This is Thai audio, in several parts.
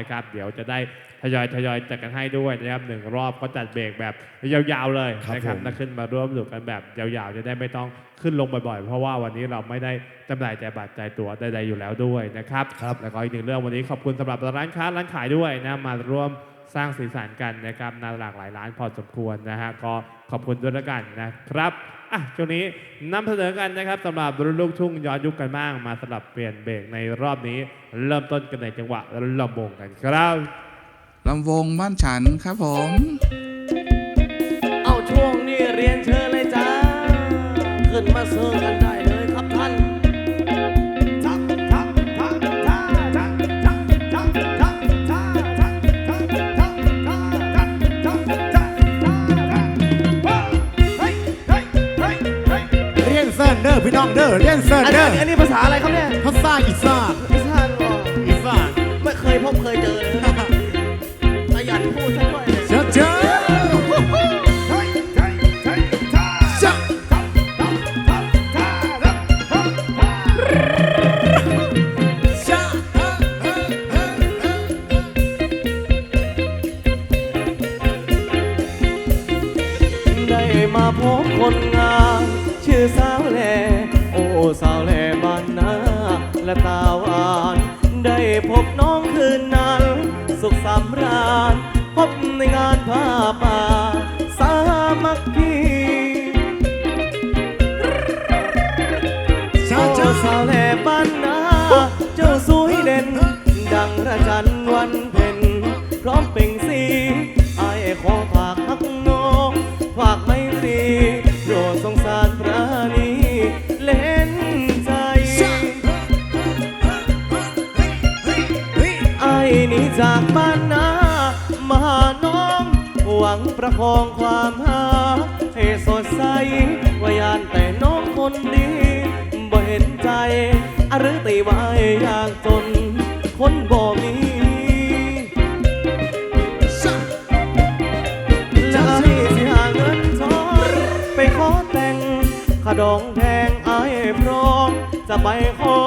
นะครับ เดี๋ยวจะได้ทยอยทยอยจัดกันให้ด้วยนะครับหนึ่งรอบก็จัดเบรกแบบยาวๆเลยครับนะครับผมถ้าขึ้นมาร่วมสนุกกันแบบยาวๆจะได้ไม่ต้องขึ้นลงบ่อยๆ เพราะว่าวันนี้เราไม่ได้จำหน่ายแต่บัตรจ่ายตั๋วใดๆอยู่แล้วด้วยนะครับครับแล้วก็อีกหนึ่งเรื่องวันนี้ขอบคุณสำหรับร้านค้าร้านขายด้วยนะมาร่วมสร้างสีสันกันนะครับในหลากหลายร้านพอสมควรนะฮะก็ขอบคุณด้วยแล้วกันนะครับ อะช่วงนี้นำเสนอกันนะครับสำหรับรุ่นลูกทุ่งย้อนยุคกันบ้างมาสลับเปลี่ยนเบรกในรอบนี้ เริ่มต้นกันในจังหวะลำวงกันครับลำวงบ้านฉันครับผม เอาช่วงนี้เรียนเชิญเลยจ้าขึ้นมาเซิร์กัน นเด้อพี่น้องเด้อเรียนเซิร์นอันเด้นี้ออันนี้ภาษาอะไรครับเนี่ย ภาษาอีสาน ได้พบน้องคืนนั้น สุขสำราญพบในงานผ้าป่าสามัคคีจ้าโอ้จ้าสาวแหล่บ้านนา เจ้าสวยเด่น ดังระจัน จากบ้านนามาหาน้อง หวังประคองความหาให้สดใสวายานแต่น้องคนดีบ่เห็นใจอะหรือตีไว้อยากจน คนบ่มีแล้วไอ้สิหาเงินทองไปขอแต่งขดองแพงไอ้พร้อมจะไปขอ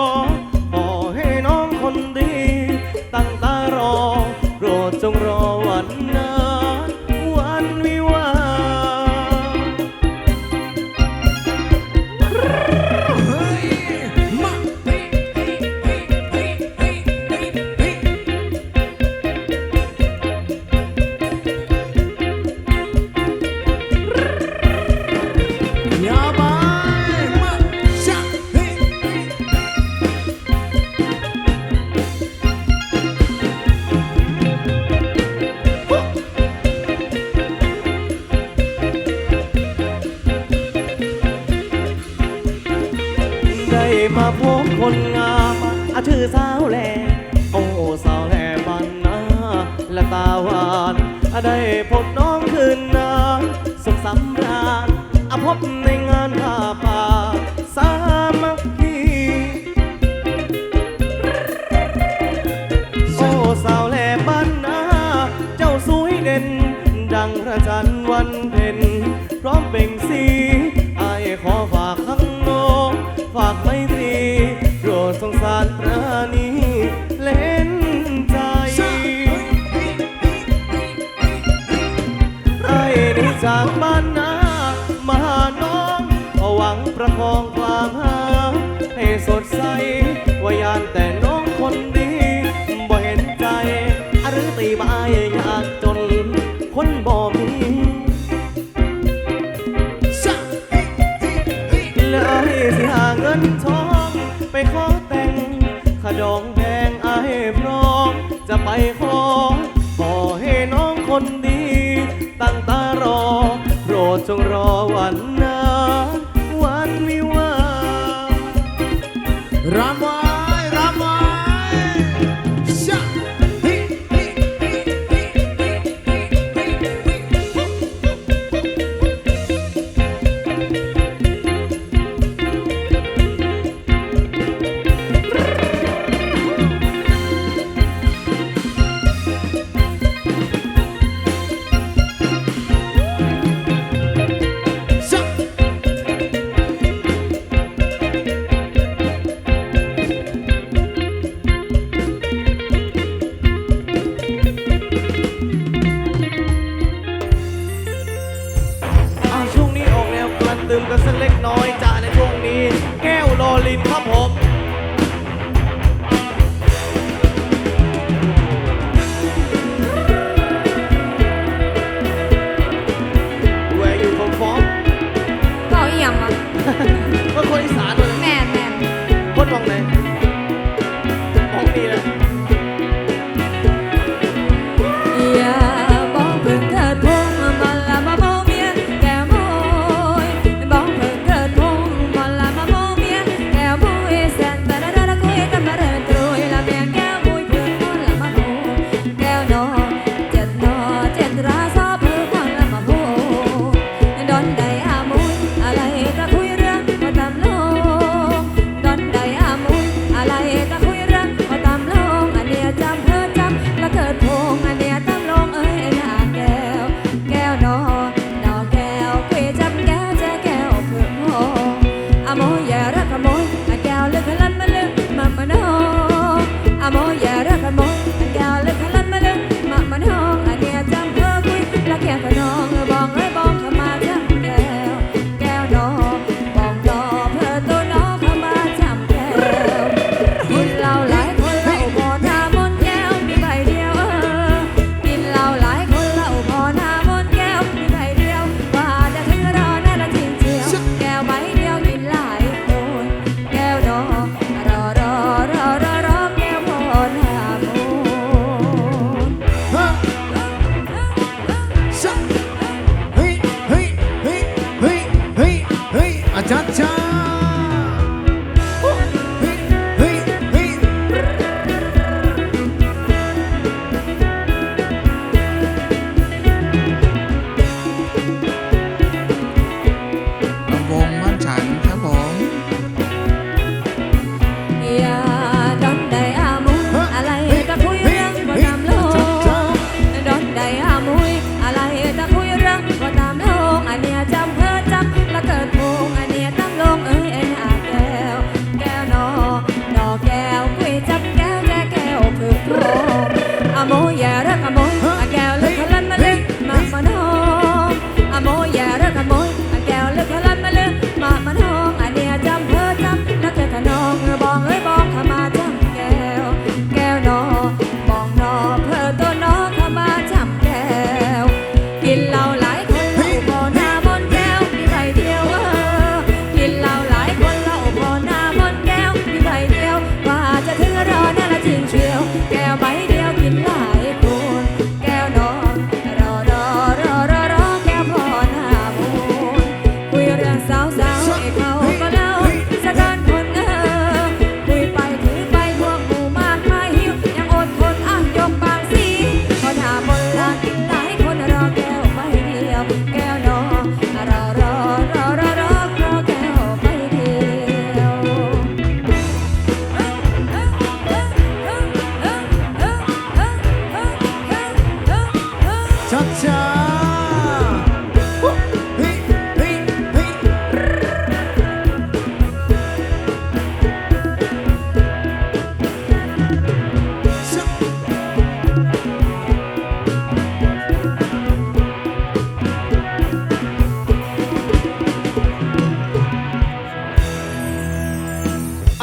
Ram all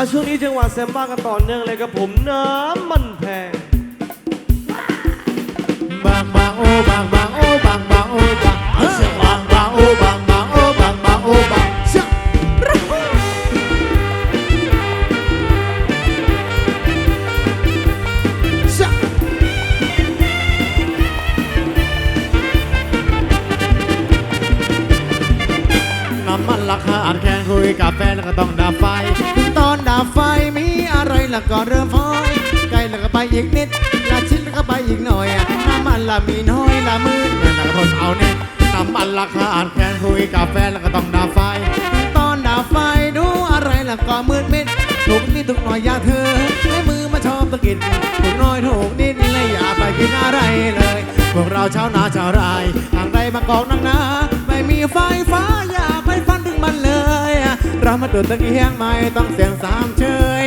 อาช่วงนี้จังหวะแซมบ้ากันต่อเนื่องเลยครับผมน้ำมันแพงบางบางโอบางบางโอบางบางโอบางเฮ้ยบางบางโอบาง ก็เริ่มฟอยใกล้แล้วก็ไปอีกนิดละชิ้นแล้วก็ไปอีกหน่อยน้ำมันละมีน้อยละมืดนั่นก็ทนเอาเนี่ยน้ำมันราคาอ่านแคนคุยกับแฟนแล้วก็ต้องดับไฟ ตอนดับไฟดูอะไรแล้วก็มืดมิดถูกนิดถูกหน่อยอย่าเธอให้มือมาชอบตะกินถูกน้อยถูกนิดเลยอย่าไปกินอะไรเลย พวกเราชาวนาชาวไร่ทางใดมากอกนักหนาไม่มีไฟฟ้าอย่าไปฟันถึงมันเลย เรามาตื่นตะเกียงไม่ต้องเสียงสามเชย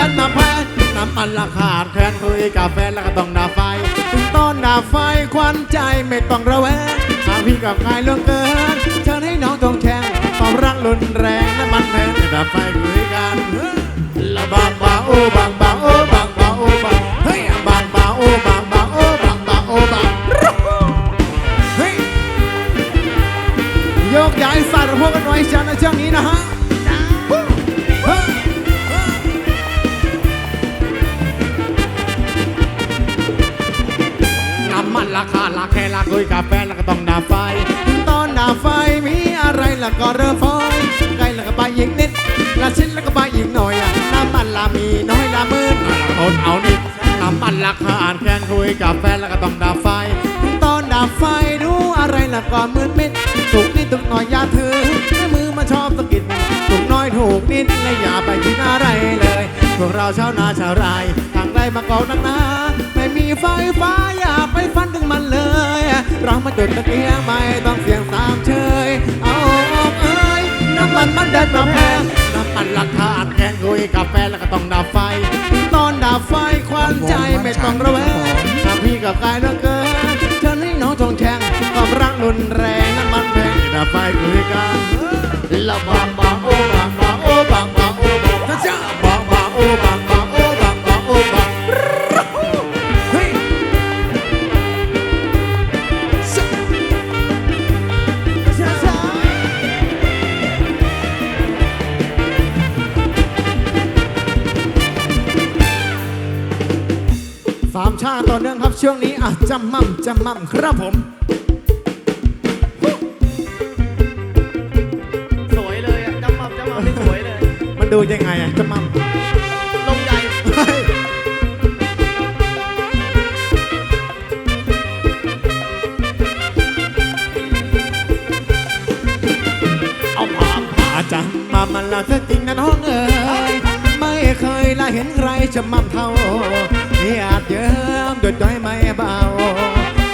ดันมาแพงน้ำมันราคาแทนคุยกาแฟแล้วก็ต้องดาไฟถึงต้นดาไฟควันใจไม่ต้องระแวงหากพี่กับใครล่วงเกินเชิญให้น้องจงแข่งความรักรุนแรงน้ำมันแพงแต่ด่าไฟคุยกันละบางบาโอบางบาโอบางบาโอบางเฮ้ยบางบาโอบางบาโอบางบาโอบางเฮ้ยยกย้ายสัตว์พวกกันไว้ชันในช่วงนี้นะฮะาแค่ลาคุยกาแฟแล้วก็ต้องด่าไฟ ตอนด่าไฟมีอะไรแล้วก็เริ่มฟอยใกล้แล้วก็ไปอีกนิดละชิ้นแล้วก็ไปอีกหน่อยอะน้ำมันละมีน้อยละหมืนทนเอานิดน้ำมันราคาอ่านแค่คุยกาแฟแล้วก็ต้องด่าไฟ ตอนดับไฟดูอะไรละก่อนมืดมิดถูกนิดถูกหน่อยอย่าถือให้มือมาชอบสะกิดถูกน้อยถูกนิดและอย่าไปคิดอะไรเลยพวกเราชาวนาชาวไร่ทางใดมากอกนักหนาไม่มีไฟฟ้าอย่า เรามาจุดตะเกียงไม่ต้องเสียงสามเชยเอาออกเอ้ยน้ำมันมันเดินมาแพงน้ำมันราคาอัดแกงคุยกาแฟแล้วก็ต้องดับไฟ ตอนดับไฟควันใจไม่ต้องระแวงถ้าพี่กับกายเหลือเกินเชิญให้น้องจงแข่งความรักรุนแรงน้ำมันแพงดับไฟคุยกันละบางบางโอบางบางโอบางบางโอบางจ้าบางบางโอบาง สามชาติต่อเนื่องครับช่วงนี้อะจำมั่มจำมั่มครับผม สวยเลยอะจำมั่มจำมั่มนี่สวยเลย มันดูยังไงอะจำมั่มลงใหญ่เฮ้ยเอาผามอาจารย์มามันละเธอจริงนะน้องเอ๋ยไม่เคยละเห็นใครจะมั่มเท่า อากเยิ้มหยด้อยไม่เบา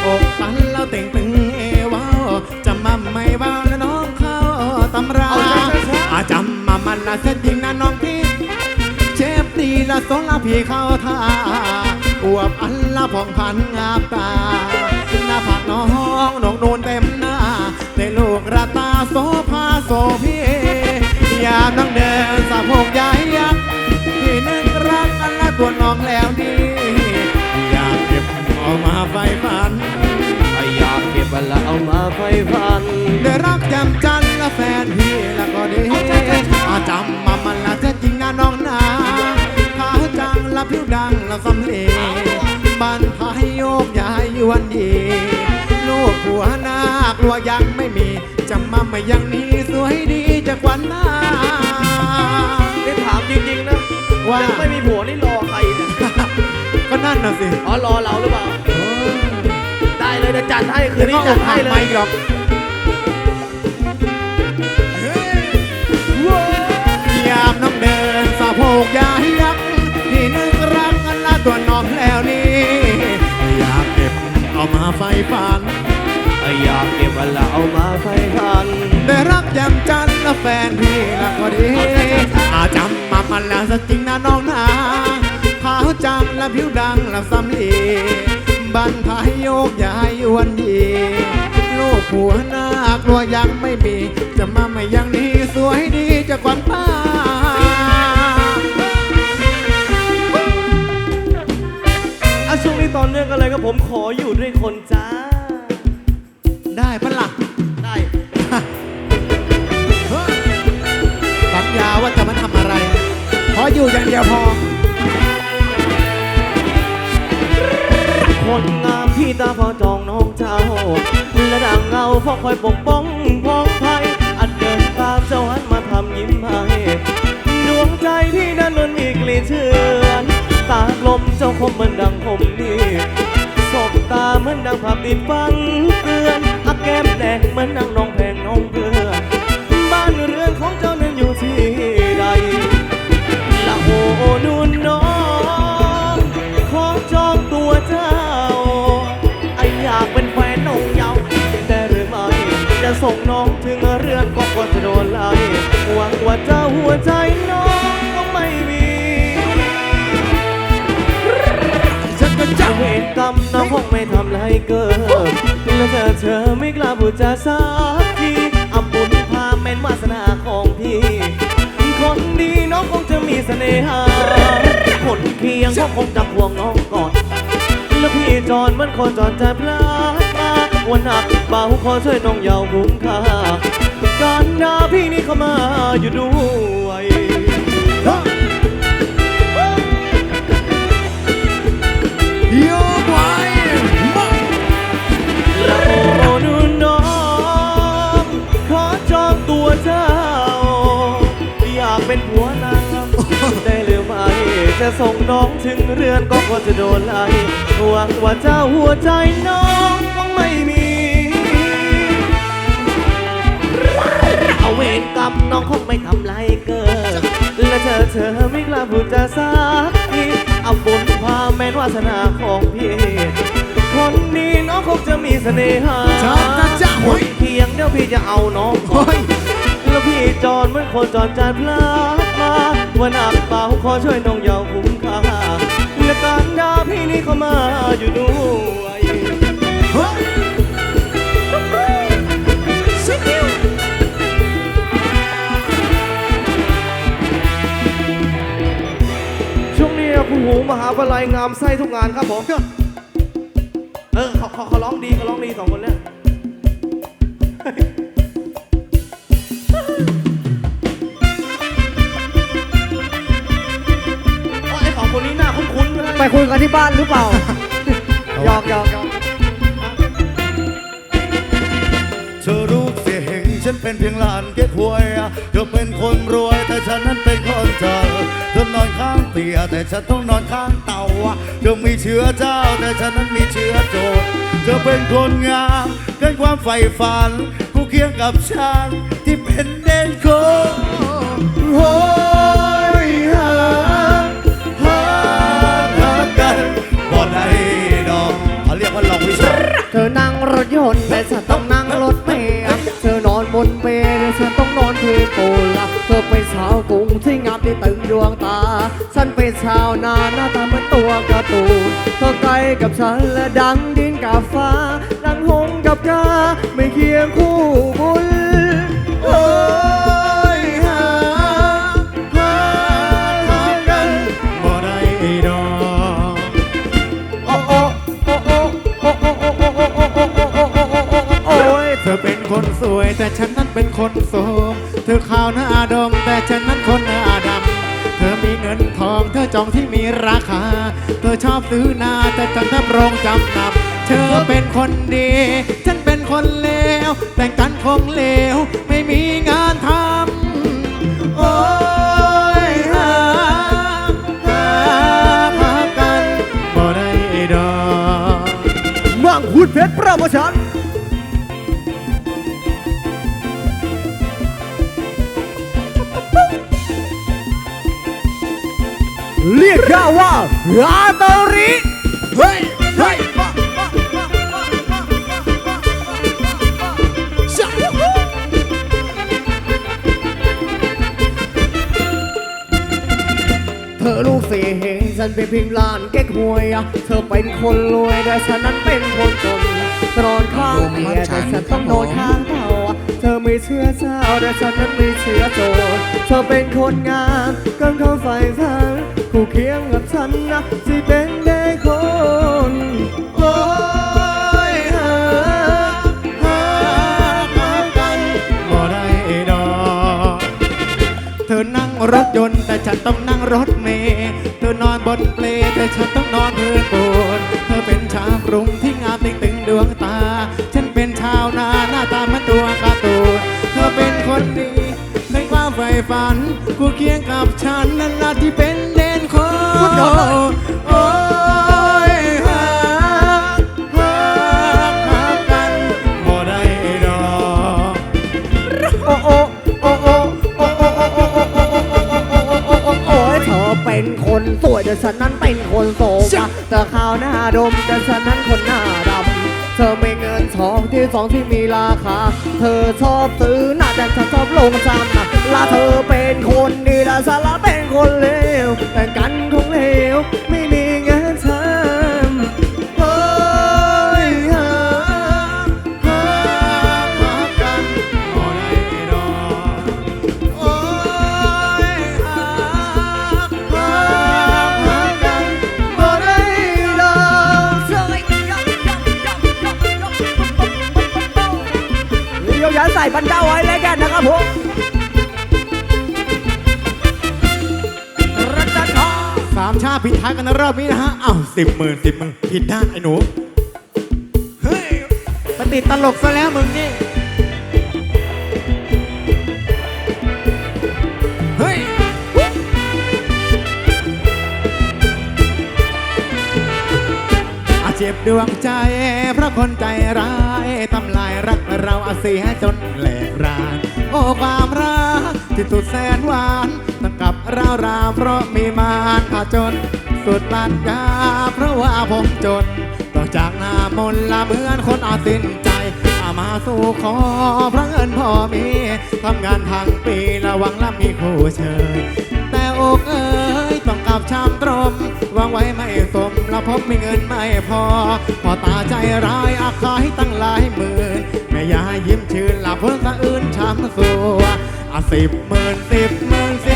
อกตันแล้วเต่งตึงเอวาจะมั่มไม่เบานะน้องเข้าตำราอาจารย์มามันละเธอจริงนะน้องพี่เจ็บดีละสองละพี่เข้าท่าอวบอันละผ่องพันงามตาหน้าผากน้องน้องนูนเต็มหน้าในลูกระตาโสภาโสพียามนั่งเดินสะโพกใหญ่ยักษ์ที่นึกรักอันละตัวน้องแล้วดี มาไฟฝัน อยากเก็บแล้วเอามาไฟฟัน ได้รักจำจันและแฟนพี่แล้วก็ดีอาจำมามันละจะจริงนะน้องนาขาวจังละผิวดังละสำเร็จบันพายโยกย้ายยวนดี ลูกผัวหน้ากลัวยังไม่มี จะมาไม่ยังนี้สวยดีจะกวันหน้า ได้ถามจริงๆนะว่า ยังไม่มีผัวนี่รอใครเนี่ยก็นั่นน่ะสิอ๋อรอเราหรือเปล่า ได้เลยเดี๋ยวจัดให้คืนเดี๋ยวนี้ก็จัอดกให้หักเลไม่ยหรอกยามน้ำเดินสะโพกยายยักษ์ที่นึกรักกันละตัวน้องแล้วนี่อยากเก็บเอามาไฟฝัน อยากเก็บแล้วเอามาไฟฟัน ได้รักยำจันทร์และแฟนพี่ละก็ดีอาจำมามันแล้วสักจริงนะน้องนาขาว จังและผิวดังและสำลีบันทายโยกย้ายวันดีลูกผัวหน้ากลัวยังไม่มี จะมาไม่ยังนี้สวยดีจะกวันป้าอะช่วงนี้ตอนเนื่องกันเลยก็ผมขออยู่ด้วยคนจ้า ได้ปะล่ะได้สัญญาว่าจะมาทำอะไร ขออยู่อย่างเดียวพอ คนงามที่ตาพอจองน้องเจ้า และดังเงาพราะคอยปกป้องพ้องภัยอันเดินตามเจ้าหันมาทำยิ้มให้ดวงใจพี่นั้นมันมีกลิ่นเชื่อนตาลมเจ้าคมเหมือนดังผมนี่สบตาเหมือนดังภาพติดฟังเตือนอาแก้มแดงเหมือนนางน้องแพงน้องเพื่อ ส่งน้องถึงเรือนก็ควรจะโดนไล่หวังว่าเจ้าหัวใจน้องก็ไม่มีฉันก็จะเวรกรรมน้องคงไม่ทำไรเกินแล้วเธอเธอไม่กล้าพูดจาสักทีอับบุญพาแม่นวาสนาของพี่คนดีน้องคงจะมีเสน่หาคนเคียงก็คงจะห่วงน้องก่อน แล้วพี่จอนมันคนจอนใจพลาด วันหนักเบาขอช่วยน้องยาวคุ้มค่าการหน้าพี่นี่เข้ามาอยู่ด้วยโยกไว้มาและโอ้ดูน้องขอจองตัวเจ้า อยากเป็นผัวนางได้หรือไม่จะส่งน้องถึงเรือนก็ควรจะโดนไล่หวังว่าเจ้าหัวใจน้องคงไม่มี เวรกรรมน้องคงไม่ทำไรเกินและเธอเธอไม่กล้าพูดจาสักทีเอาบุญพาแม่นวาสนาของพี่ คนนี้น้องคงจะมีเสน่หาจ้าจ้าจ้าคโอ้ยนเพียงเดี๋ยวพี่จะเอาน้องก่อโอ้นยแล้วพี่จอนเหมือนคนจอนจานพลาดมาว่าหนักเบาขอช่วยน้องเยาวคุ้มค่าและการดาพี่นี่เข้ามาอยู่ด้วย หูมหาวิทยาลัยงามไส้ทุกงานครับผมเออเขาเขาเขาร้องดีเขาร้องดีสองคนเนี่ยโอ้ยไอ้สองคนนี้หน้าคุ้นๆเลยไปคุยกันที่บ้านหรือเปล่า หยอกหยอกหยอกเธอรู้เสียเห็นฉันเป็นเพียงหลานเก๊กหวย เธอเป็นคนรวยแต่ฉันนั้นเป็นคนจนเธ อนข้างเตียงแต่ฉันต้องนอนข้างเตาเธอมีเชื้อเจ้าแต่ฉันนั้นมีเชื้อโจรเธอเป็นคนงามเกินความใฝ่ฝันกูเคียงกับฉันที่เป็นเด่นคนโอ้ยหาหาหากันบ่ได้ดอกเขาเรียกว่าหลอกวิชาเธอนั่งรถยนต์แต่ฉันต้องนั่งรถเมล์เธอนอนบนเปลแต่ฉันต้องนอนพื้นปูนเธอเป็นาวงตาฉันเป็นชาวนาหน้าตาเหมือนตัวการ์ตูนเธอกับฉันและดังดินกับฟ้า ดังหงกับกาไม่เคียงคู่บุญ จองที่มีราคา เธอชอบซื้อนาแต่ฉันทำโรงจำนำเธอเป็นคนดี ฉันเป็นคนเลว แต่งกันคงเลว ไม่มีงานทำโอ้ยหาหาหากันบ่ได้ดอกมังคุดเพชรปรโมชั่น เรียกข้ว่าอาตริเฮ้ยเฮ้ยเธอลูกเสียเหงฉันเป็นเพิมพ์ลานเก๊กหวยอะเธอเป็นคนรวยแต่ฉันนั้นเป็นคนจนนอนข้างเตียแต่ฉันต้องนอนข้างเต่าอเธอไม่เชื่อเจ้าแต่ฉันนั้นไม่เชื่อโจรเธอเป็นคนงามกันเขาไฟฝัน คู่เคียงกับฉันนะที่เป็นได้คนโอ้ยหาหาหากันบ่ได้ดอกเธอนั่งรถยนต์แต่ฉันต้องนั่งรถเมล์เธอนอนบนเปลแต่ฉันต้องนอนพื้นปูนเธอเป็นชาวกรุงที่งามติงตึงดวงตา ฉันเป็นชาวนาหน้าตาเหมันตัวการ์ตูนเธอเป็นคนดีในความใฝ่ฝันกูเคียงกับฉันนั่นละที่เป็น นคนโอ้ยหาหาหากันบ่ได้ดอกโอ้โอ้โอ้โอ้โอ้โอ้โอ้โอ้โอ้โอ้โอ้โอ้โอ้โอ้โอ้โอ้ยเธอเป็นคนสวยแต่ฉันนั้นเป็นคนโสมอะแต่ขาวหน้าดมแต่ฉันนั้นคนหน้าดำเธอไม่เงินทองที่สองที่มีราคา เธอชอบซื้อหน้าแต่ฉันชอบลงจำนะละเธอเป็นคนดีและฉันละเป็น คนเลวแต่กันคงเลวไม่มีงานทำเฮ้ยหาหาหากันบ่ได้ดอกโอ้ยหาหาหากันบ่ได้ดอกโยกย้ายใส่บันเดาไว้แล้วกันนะครับผมรั สามชาติผิดท้ายกันนะรอบนี้นะฮะอ้าวสิบหมื่นสิบหมื่นผิดด้านไอ้หนู เฮ้ยปฏิดตลกซะแล้วมึงนี่ เฮ้ย อาเจ็บดวงใจ เพราะคนใจร้ายทำลายรักเราอาเสียจนแหลกราน โอ้ความรักที่สุดแสนหวาน ราราวเพราะมีมารผจญสุดปัญญาเพราะว่าผมจนต้อจากหน้ามนละเหมือนคนอาสินใจอามาสู่ขอพระเงินพอมีทำงานทางปีระวังละมีคู่เชยแต่อกเอ้ยต้องกลับชามตรมวางไว้ไม่สมแล้วพบมีเงินไม่พอ พอตาใจร้ายอาขายตั้งหลายหมื่นแม่ยายยิ้มชื่นหลับเพิ่งสะอื่นช้ำสัวอะสิบหมื่นสิบหมื่นสิบ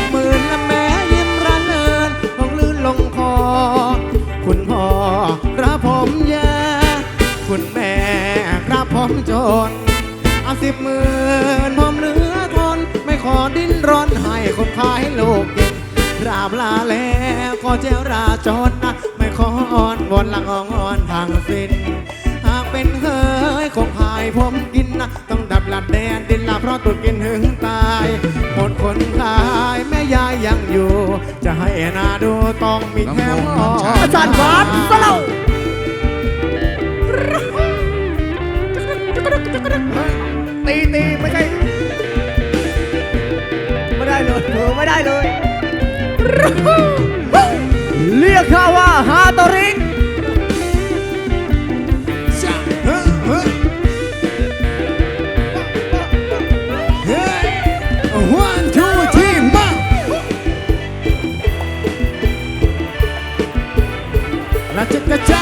จนเอาสิบหมื่นผมเหลือทน ไม่ขอดิ้นรนให้คนขายโลกเย็นราบลาแล้วก็เจรราจรนะไม่ขออ่อนวอนหลังอ่อนทางสิ้น หากเป็นเฮยคงพายผมกินนะต้องดับหลัดแดนดินละเพราะตุดกินถึงตายหมดคนขายแม่ยายยังอยู่ จะให้นาดูต้องมีแค่หมออาจารย์วัดสลา เรียกข้าว่าฮาโตริ One, two, three, มาราชกระจ้า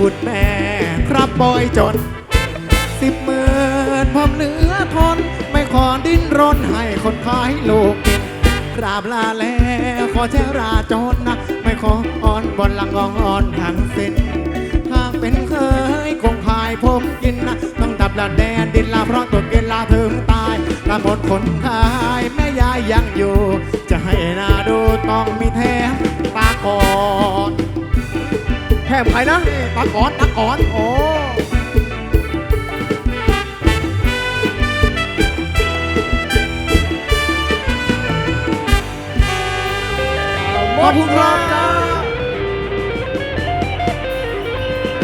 คุณแม่ครับบอยจน สิบหมื่นผมเหลือทน ไม่ขอดิ้นรนให้คนขายลูกกินกราบลาแล้วขอแจราจนนะ ไม่ขออ่อนบนหลังอ่อนทางสิ้นหากเป็นเคยคงขายผมกินนะ ต้องดับละแดนดินลาเพราะตัวกินลาถึงตายลาหมดคนขายแม่ยายยังอยู่ จะให้นาดูต้องมีแถมปาก่อน แถมใครนะปลาก่อนปลาก่อนโอ้ขอบคุณครับ